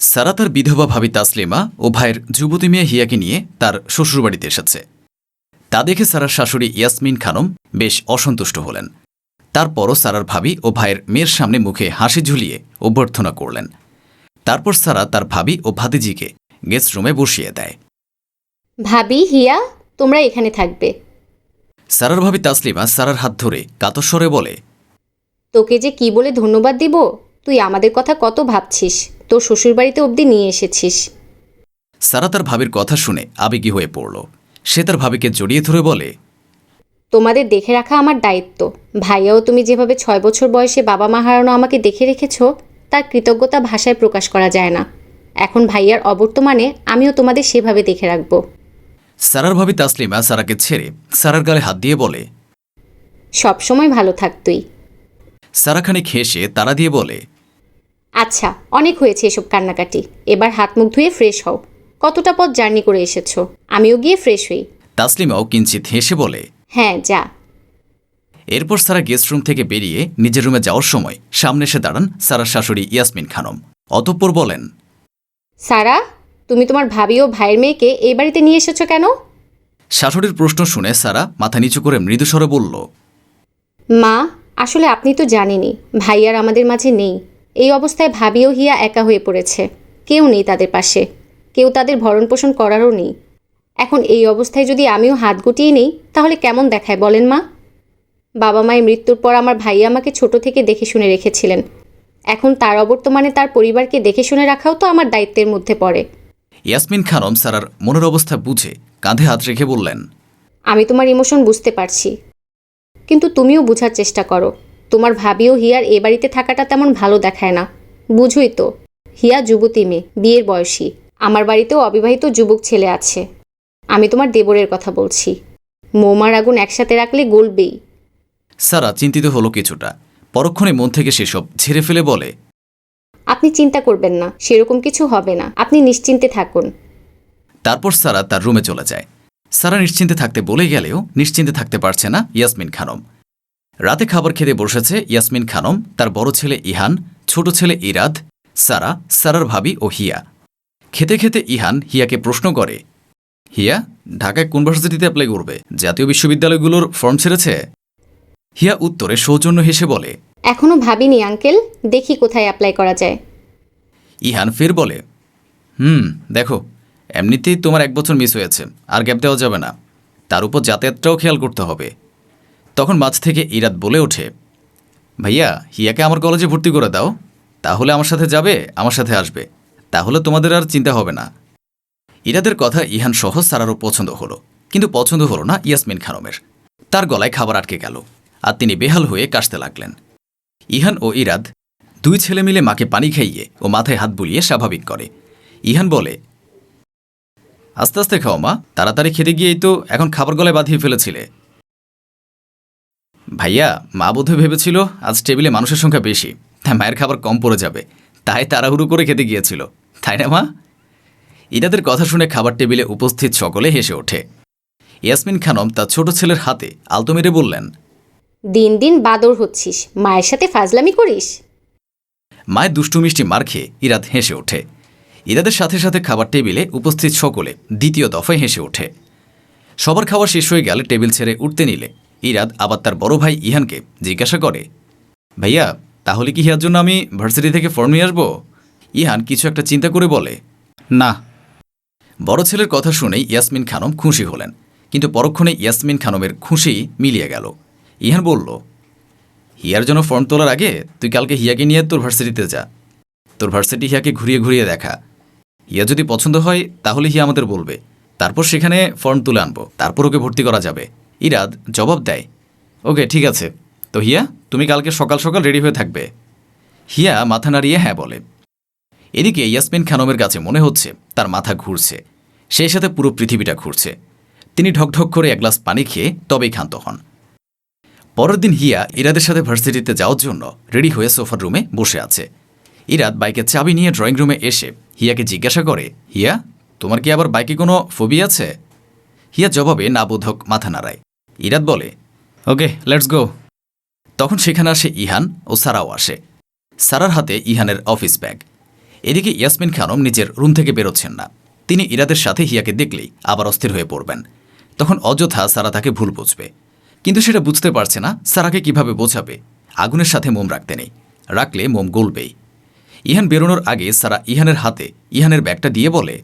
সারা তার বিধবা ভাবি তাসলিমা ও ভাইয়ের যুবতী মেয়ে হিয়াকে নিয়ে তার শ্বশুরবাড়িতে এসেছে। তা দেখে সারার শাশুড়ি ইয়াসমিন খানম বেশ অসন্তুষ্ট হলেন। তারপরও সারার ভাবি ও ভাইয়ের মেয়ের সামনে মুখে হাসি ঝুলিয়ে অভ্যর্থনা করলেন। তারপর সারা তার ভাবি ও ভাতিজিকে গেস্ট রুমে বসিয়ে দেয়। ভাবি হিয়া তোমরা এখানে থাকবে। সারার ভাবি তাসলিমা সারার হাত ধরে কাতস্বরে বলে তোকে যে কি বলে ধন্যবাদ দিব? তুই আমাদের কথা কত ভাবছিস। তোর শ্বশুরবাড়িতে অবধি নিয়ে এসেছিস। সারা তার ভাবির কথা শুনে আবেগী হয়ে পড়ল। সে তার ভাবিকে জড়িয়ে ধরে বলে তোমাদের দেখে রাখা আমার দায়িত্ব। ভাইয়াও তুমি যেভাবে ছয় বছর বয়সে বাবা মা হারানো আমাকে দেখে রেখেছ তার কৃতজ্ঞতা ভাষায় প্রকাশ করা যায় না। এখন ভাইয়ার অবর্তমানে আমিও তোমাদের সেভাবে দেখে রাখব। সারার ভাবি তাসলিমা সারাকে ছেড়ে সারার গালে হাত দিয়ে বলে সবসময় ভালো থাক তুই। খানিক হেসে তারা দিয়ে বলে আচ্ছা অনেক হয়েছে এসব কান্নাকাটি। এবার হাত মুখ ধুয়ে ফ্রেশ হও। কতটা পথ জার্নি করে এসেছ? আমিও গিয়ে ফ্রেশ হই। তাসলিমাও কিঞ্চিত হেসে বলে হ্যাঁ যা। এরপর সারা গেস্ট রুম থেকে বেরিয়ে নিজের রুমে যাওয়ার সময় সামনে এসে দাঁড়ান সারার শাশুড়ি ইয়াসমিন খানম। অতঃপর বলেন সারা তুমি তোমার ভাবি ও ভাইয়ের মেয়েকে এই বাড়িতে নিয়ে এসেছ কেন? শাশুড়ির প্রশ্ন শুনে সারা মাথা নিচু করে মৃদুস্বরে বলল মা আসলে আপনি তো জানেনই ভাই আর আমাদের মাঝে নেই। এই অবস্থায় ভাবিও হিয়া একা হয়ে পড়েছে। কেউ নেই তাদের পাশে। কেউ তাদের ভরণ পোষণ করারও নেই। এখন এই অবস্থায় যদি আমিও হাত গুটিয়ে নেই তাহলে কেমন দেখায় বলেন মা? বাবা মায়ের মৃত্যুর পর আমার ভাই আমাকে ছোট থেকে দেখে শুনে রেখেছিলেন। এখন তার অবর্তমানে তার পরিবারকে দেখে শুনে রাখাও তো আমার দায়িত্বের মধ্যে পড়ে। ইয়াসমিন খানম সারার মনের অবস্থা বুঝে কাঁধে হাত রেখে বললেন আমি তোমার ইমোশন বুঝতে পারছি। কিন্তু তুমিও বোঝার চেষ্টা করো। তোমার ভাবিও হিয়ার এ বাড়িতে থাকাটা তেমন ভালো দেখায় না। বুঝোই তো। হিয়া যুবতী মেয়ে বিয়ের বয়সী। আমার বাড়িতেও অবিবাহিত যুবক ছেলে আছে। আমি তোমার দেবরের কথা বলছি। মৌমার আগুন একসাথে রাখলে গলবেই। সারা চিন্তিত হলো কিছুটা। পরক্ষণে মন থেকে সেসব ঝেড়ে ফেলে বলে আপনি চিন্তা করবেন না সেরকম কিছু হবে না। আপনি নিশ্চিন্তে থাকুন। তারপর সারা তার রুমে চলে যায়। সারা নিশ্চিন্তে থাকতে বলে গেলেও নিশ্চিন্তে থাকতে পারছে না ইয়াসমিন খানম। রাতে খাবার খেতে বসেছে ইয়াসমিন খানম তার বড় ছেলে ইহান ছোট ছেলে ইরাদ সারা সারার ভাবি ও হিয়া। খেতে খেতে ইহান হিয়াকে প্রশ্ন করে হিয়া ঢাকায় কোন ভার্সিটিতে অ্যাপ্লাই করবে? জাতীয় বিশ্ববিদ্যালয়গুলোর ফর্ম ছেড়েছে? হিয়া উত্তরে সৌজন্য হেসে বলে এখনও ভাবিনি আঙ্কেল দেখি কোথায় অ্যাপ্লাই করা যায়। ইহান ফের বলে হুম দেখো এমনিতেই তোমার এক বছর মিস হয়েছে আর গ্যাপ দেওয়া যাবে না। তার উপর যাতায়াতটাও খেয়াল করতে হবে। তখন মাঝ থেকে ইরাত বলে ওঠে, ভাইয়া, হিয়াকে আমার কলেজে ভর্তি করে দাও। তাহলে আমার সাথে যাবে, আমার সাথে আসবে। তাহলে তোমাদের আর চিন্তা হবে না। ইরাদের কথা ইহান সহ সারারও পছন্দ হলো, কিন্তু পছন্দ হলো না ইয়াসমিন খানমের। তার গলায় খাবার আটকে গেল, আর তিনি বেহাল হয়ে কাশতে লাগলেন। ইহান ও ইরাদ দুই ছেলে মিলে মাকে পানি খাইয়ে ও মাথায় হাত বুলিয়ে স্বাভাবিক করে। ইহান বলে, আস্তে আস্তে খাও মা, তাড়াতাড়ি খেতে গিয়েই তো এখন খাবার গলায় বাঁধিয়ে ফেলেছিলে। ভাইয়া মা বোধহয় ভেবেছিল আজ টেবিলে মানুষের সংখ্যা বেশি। তাই মায়ের খাবার কম পড়ে যাবে। তাই তাড়াহুড়ো করে খেতে গিয়েছিল। তাই না মা? ইরাদের কথা শুনে খাবার টেবিলে উপস্থিত সকলে হেসে ওঠে। ইয়াসমিন খানম তার ছোট ছেলের হাতে আলতো মেরে বললেন দিন দিন বাদর হচ্ছিস। মায়ের সাথে ফাজলামি করিস? মায়ের দুষ্টু মিষ্টি মার খেয়ে ইরাদ হেসে ওঠে। ইরাদের সাথে সাথে খাবার টেবিলে উপস্থিত সকলে দ্বিতীয় দফায় হেসে ওঠে। সবার খাওয়া শেষ হয়ে গেলে টেবিল ছেড়ে উঠতে নিলে। ইরাদ আবার তার বড় ভাই ইহানকে জিজ্ঞাসা করে, ভাইয়া, তাহলে কি ইহার জন্য আমি ভার্সিটি থেকে ফর্ম নিয়ে আসব? ইহান কিছু একটা চিন্তা করে বলে, না। বড় ছেলের কথা শুনেই ইয়াসমিন খানম খুশি হলেন, কিন্তু পরক্ষণে ইয়াসমিন খানমের খুশি মিলিয়ে গেল। ইহান বলল, হিয়ার জন্য ফর্ম তোলার আগে তুই কালকে হিয়াকে নিয়ে তোর ভার্সিটিতে যা। তোর ভার্সিটি হিয়াকে ঘুরিয়ে ঘুরিয়ে দেখা। হিয়া যদি পছন্দ হয় তাহলে হিয়া আমাদের বলবে। তারপর সেখানে ফর্ম তুলে আনব। তারপর ওকে ভর্তি করা যাবে। ইরাদ জবাব দেয়। ওকে, ঠিক আছে। তো হিয়া, তুমি কালকে সকাল সকাল রেডি হয়ে থাকবে। হিয়া মাথা নাড়িয়ে হ্যাঁ বলে। এদিকে ইয়াসমিন খানমের কাছে মনে হচ্ছে তার মাথা ঘুরছে। সেই সাথে পুরো পৃথিবীটা ঘুরছে। তিনি ঢকঢক করে এক গ্লাস পানি খেয়ে তবেই ক্ষান্ত হন। পরের দিন হিয়া ইরাদের সাথে ভার্সিটিতে যাওয়ার জন্য রেডি হয়ে সোফার রুমে বসে আছে। ইরাদ বাইকের চাবি নিয়ে ড্রয়িং রুমে এসে হিয়াকে জিজ্ঞাসা করে, হিয়া, তোমার কি আবার বাইকে কোনো ফবি আছে? হিয়া জবাবে নাবোধক মাথা নাড়ায়। ইরাদ বলে। Okay let's go. তখন সেখানে আসে ইহান ও সারাও আসে। সারার হাতে ইহানের অফিস ব্যাগ। এদিকে ইয়াসমিন খানম নিজের রুম থেকে বেরোচ্ছেন না। তিনি ইরাদের সাথে হিয়াকে দেখলেই আবার অস্থির হয়ে পড়বেন। তখন অযথা সারা তাকে ভুল বুঝবে। কিন্তু সেটা বুঝতে পারছে না সারাকে কীভাবে বোঝাবে। আগুনের সাথে মোম রাখতে নেই রাখলে মোম গলবেই। ইহান বেরোনোর আগে সারা ইহানের হাতে ইহানের ব্যাগটা দিয়ে বলে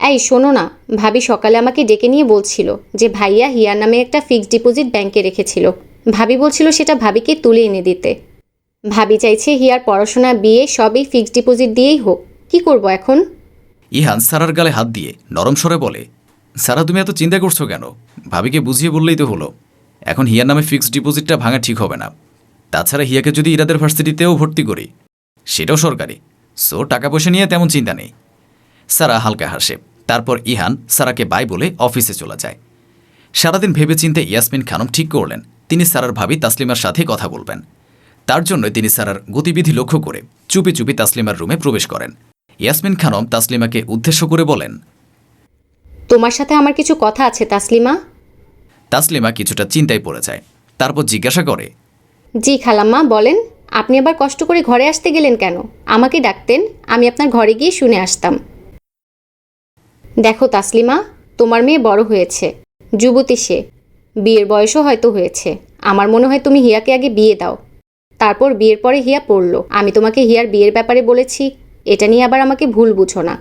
এই, শোনো না। ভাবি সকালে আমাকে ডেকে নিয়ে বলছিল যে ভাইয়া হিয়ার নামে একটা ফিক্সড ডিপোজিট ব্যাংকে রেখেছিল। ভাবি বলছিল সেটা ভাবিকে তুলে এনে দিতে। ভাবি চাইছে হিয়ার পড়াশোনা, বিয়ে সবই ফিক্সড ডিপোজিট দিয়েই হোক। কি করব এখন? ইহান সারার গালে হাত দিয়ে নরম স্বরে বলে, সারা, তুমি এত চিন্তা করছ কেন? ভাবিকে বুঝিয়ে বললেই তো হলো। এখন হিয়ার নামে ফিক্সড ডিপোজিটটা ভাঙা ঠিক হবে না। তাছাড়া হিয়াকে যদি ইরাদের ভার্সিটিতেও ভর্তি করি, সেটাও সরকারি। সো, টাকা পয়সা নিয়ে তেমন চিন্তা নেই। সারা, হালকা হাসে। তারপর ইহান সারাকে বাই বলে অফিসে চলে যায়। সারাদিন ভেবেচিন্তে ইয়াসমিন খানম ঠিক করলেন তিনি সারার ভাবি তাসলিমার সাথে কথা বলবেন। তার জন্য তিনি সারার গতিবিধি লক্ষ্য করে চুপি চুপি তাসলিমার রুমে প্রবেশ করেন। ইয়াসমিন খানম তাসলিমাকে উদ্দেশ্য করে বলেন তোমার সাথে আমার কিছু কথা আছে তাসলিমা? তাসলিমা কিছুটা চিন্তায় পড়ে যায় তারপর জিজ্ঞাসা করে জি খালাম্মা বলেন আপনি আবার কষ্ট করে ঘরে আসতে গেলেন কেন? আমাকে ডাকতেন আমি আপনার ঘরে গিয়ে শুনে আসতাম। দেখো তাসলিমা, তোমার মেয়ে বড় হয়েছে। যুবতী সে। বিয়ের বয়সও হয়তো হয়েছে। আমার মনে হয় তুমি হিয়াকে আগে বিয়ে দাও। তারপর বিয়ের পরে হিয়া পড়ল। আমি তোমাকে হিয়ার বিয়ের ব্যাপারে বলেছি। এটা নিয়ে আবার আমাকে ভুল বুঝো না।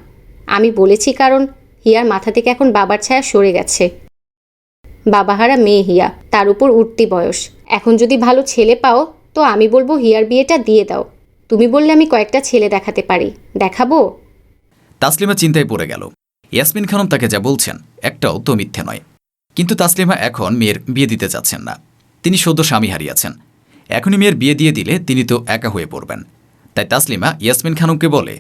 আমি বলেছি কারণ, হিয়ার মাথা থেকে এখন বাবার ছায়া সরে গেছে। বাবাহারা মেয়ে হিয়া। তার উপর উঠতি বয়স। এখন যদি ভালো ছেলে পাও, তো আমি বলব হিয়ার বিয়েটা দিয়ে দাও। তুমি বললে আমি কয়েকটা ছেলে দেখাতে পারি। দেখাবো? তাসলিমা চিন্তায় পড়ে গেল। ইয়াসমিন খানম তাকে যা বলছেন একটাও তো মিথ্যে নয়। কিন্তু তাসলিমা এখন মেয়ের বিয়ে দিতে চাচ্ছেন না। তিনি সদ্য স্বামী হারিয়েছেন। এখনই মেয়ের বিয়ে দিয়ে দিলে তিনি তো একা হয়ে পড়বেন। তাই তাসলিমা ইয়াসমিন খানমকে বলে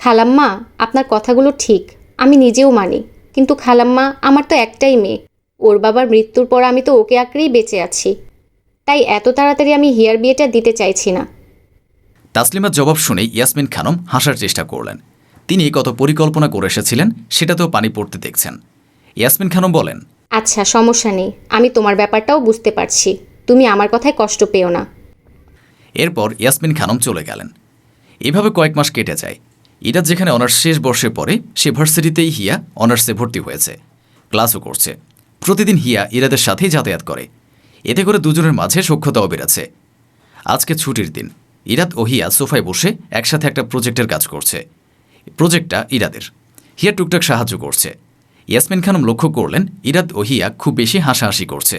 খালাম্মা আপনার কথাগুলো ঠিক আমি নিজেও মানি। কিন্তু খালাম্মা আমার তো একটাই মেয়ে। ওর বাবার মৃত্যুর পর আমি তো ওকে আঁকড়েই বেঁচে আছি। তাই এত তাড়াতাড়ি আমি হিয়ার বিয়েটা দিতে চাইছি না। তাসলিমার জবাব শুনে ইয়াসমিন খানম হাসার চেষ্টা করলেন। তিনি কত পরিকল্পনা করে এসেছিলেন সেটা তো পানি পড়তে দেখছেন। ইয়াসমিন খানম বলেন আচ্ছা সমস্যা নেই। আমি তোমার ব্যাপারটাও বুঝতে পারছি। তুমি আমার কথায় কষ্ট পেও না। এরপর ইয়াসমিন খানম চলে গেলেন। এভাবে কয়েক মাস কেটে যায়। ইরাজ যেখানে অনার্স শেষ বর্ষে পড়ে সে ভার্সিটিতেই হিয়া অনার্সে ভর্তি হয়েছে। ক্লাসও করছে। প্রতিদিন হিয়া ইরাদের সাথেই যাতায়াত করে। এতে করে দুজনের মাঝে সখ্যতাও বেড়েছে। আজকে ছুটির দিন। ইরাদ ও হিয়া সোফায় বসে একসাথে একটা প্রজেক্টের কাজ করছে। প্রজেক্টটা ইরাদের। হিয়া টুকটাক সাহায্য করছে। ইয়াসমিন খানম লক্ষ্য করলেন ইরাদ ও হিয়া খুব বেশি হাসাহাসি করছে।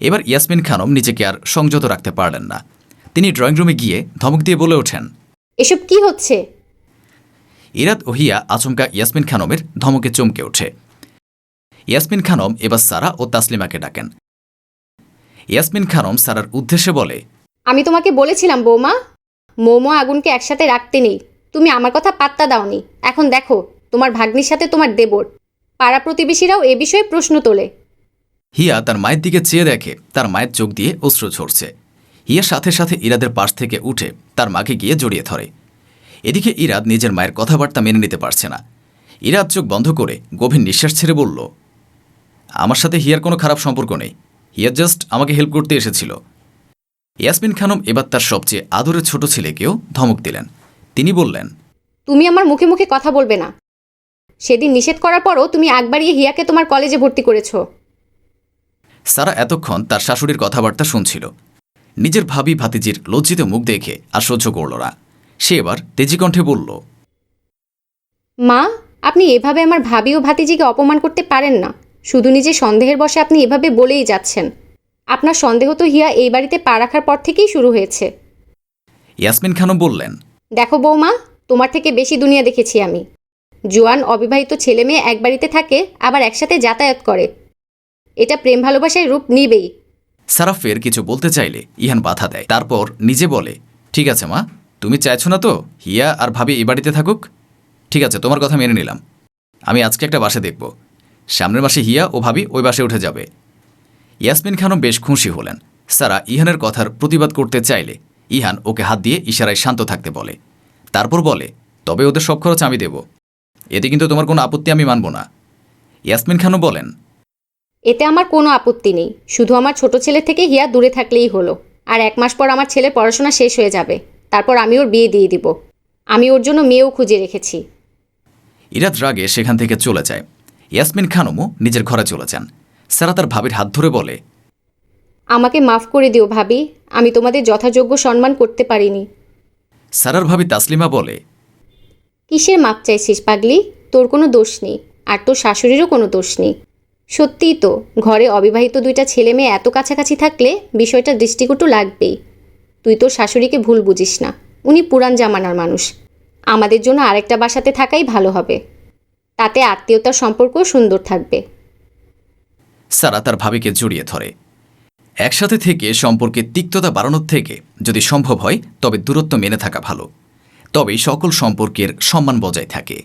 এবার ইয়াসমিন খানম নিজেকে আর সংযত রাখতে পারলেন না। তিনি ড্রয়িং রুমে গিয়ে ধমক দিয়ে বলে ওঠেন এসব কি হচ্ছে? ইরাদ ও হিয়া আচমকা ইয়াসমিন খানমের ধমকে চমকে ওঠে। ইয়াসমিন খানম এবার সারা ও তাসলিমাকে ডাকেন। ইয়াসমিন খানম সারার উদ্দেশ্যে বলে আমি তোমাকে বলেছিলাম বৌমা। মোমো আগুনকে একসাথে রাখতে নেই। তুমি আমার কথা পাত্তা দাওনি। এখন দেখো, তোমার ভাগ্নির সাথে তোমার দেবর। পাড়া প্রতিবেশীরাও এ বিষয়ে প্রশ্ন তোলে। হিয়া তার মায়ের দিকে চেয়ে দেখে, তার মায়ের চোখ দিয়ে অশ্রু ঝরছে। হিয়া সাথে সাথে ইরাদের পাশ থেকে উঠে তার মাকে গিয়ে জড়িয়ে ধরে। এদিকে ইরাদ নিজের মায়ের কথাবার্তা মেনে নিতে পারছে না। ইরাদ চোখ বন্ধ করে গভীর নিঃশ্বাস ছেড়ে বলল, আমার সাথে হিয়ার কোনো খারাপ সম্পর্ক নেই। হিয়া জাস্ট আমাকে হেল্প করতে এসেছিল। ইয়াসমিন খানম এবার তার সবচেয়ে আদরের ছোট ছেলেকেও ধমক দিলেন। তিনি বললেন তুমি আমার মুখে মুখে কথা বলবে না। সেদিন নিষেধ করার পরও তুমি আগ বাড়িয়ে হিয়াকে তোমার কলেজে ভর্তি করেছ। সারা এতক্ষণ তার শাশুড়ির কথাবার্তা শুনছিল। নিজের ভাবি ভাতিজির লজ্জিত মুখ দেখে আর সহ্য করল না। সে এবার তেজিকণ্ঠে বলল মা আপনি এভাবে আমার ভাবি ও ভাতিজিকে অপমান করতে পারেন না। শুধু নিজে সন্দেহের বসে আপনি এভাবে বলেই যাচ্ছেন। আপনার সন্দেহ তো হিয়া এই বাড়িতে পা রাখার পর থেকেই শুরু হয়েছে। ইয়াসমিন খানম বললেন দেখো বৌমা, তোমার থেকে বেশি দুনিয়া দেখেছি আমি। জোয়ান অবিবাহিত ছেলে মেয়ে এক বাড়িতে থাকে, আবার একসাথে যাতায়াত করে। এটা প্রেম ভালোবাসায় রূপ নিবেই। সারা ফের কিছু বলতে চাইলে ইহান বাধা দেয়। তারপর নিজে বলে, ঠিক আছে মা, তুমি চাইছো না তো? হিয়া আর ভাবি এ বাড়িতে থাকুক? ঠিক আছে, তোমার কথা মেনে নিলাম। আমি আজকে একটা বাসে দেখব। সামনের মাসে হিয়া ও ভাবি ওই বাসে উঠে যাবে। ইয়াসমিন খানও বেশ খুশি হলেন। সারা ইহানের কথার প্রতিবাদ করতে চাইলে ইহান ওকে হাত দিয়ে ইশারায় শান্ত থাকতে বলে। তারপর বলে তবে ওদের সব খরচ আমি দেব। এতে কিন্তু তোমার কোনো আপত্তি আমি মানব না। ইয়াসমিন খানও বলেন এতে আমার কোনো আপত্তি নেই। শুধু আমার ছোট ছেলে থেকে হিয়া দূরে থাকলেই হলো। আর এক মাস পর আমার ছেলের পড়াশোনা শেষ হয়ে যাবে। তারপর আমি ওর বিয়ে দিয়ে দিব। আমি ওর জন্য মেয়েও খুঁজে রেখেছি। ইরাদ রাগে সেখান থেকে চলে যায়। ইয়াসমিন খানমও নিজের ঘরে চলে যান। সারা তার ভাবির হাত ধরে বলে আমাকে মাফ করে দিও ভাবি। আমি তোমাদের যথাযোগ্য সম্মান করতে পারিনি। সারার ভাবি তাসলিমা বলে কিসের মাপ চাইছিস পাগলি? তোর কোনো দোষ নেই আর তোর শাশুড়িরও কোনো দোষ নেই। সত্যিই তো ঘরে অবিবাহিত দুইটা ছেলে মেয়ে এত কাছাকাছি থাকলে বিষয়টা দৃষ্টিকটু লাগবেই। তুই তোর শাশুড়িকে ভুল বুঝিস না উনি পুরান জামানার মানুষ। আমাদের জন্য আরেকটা বাসাতে থাকাই ভালো হবে। তাতে আত্মীয়তার সম্পর্কও সুন্দর থাকবে। সারা তার ভাবিকে জড়িয়ে ধরে। একসাথে থেকে সম্পর্কে তিক্ততা বাড়ানোর থেকে যদি সম্ভব হয়, তবে দূরত্ব মেনে থাকা ভালো। তবে সকল সম্পর্কের সম্মান বজায় থাকে।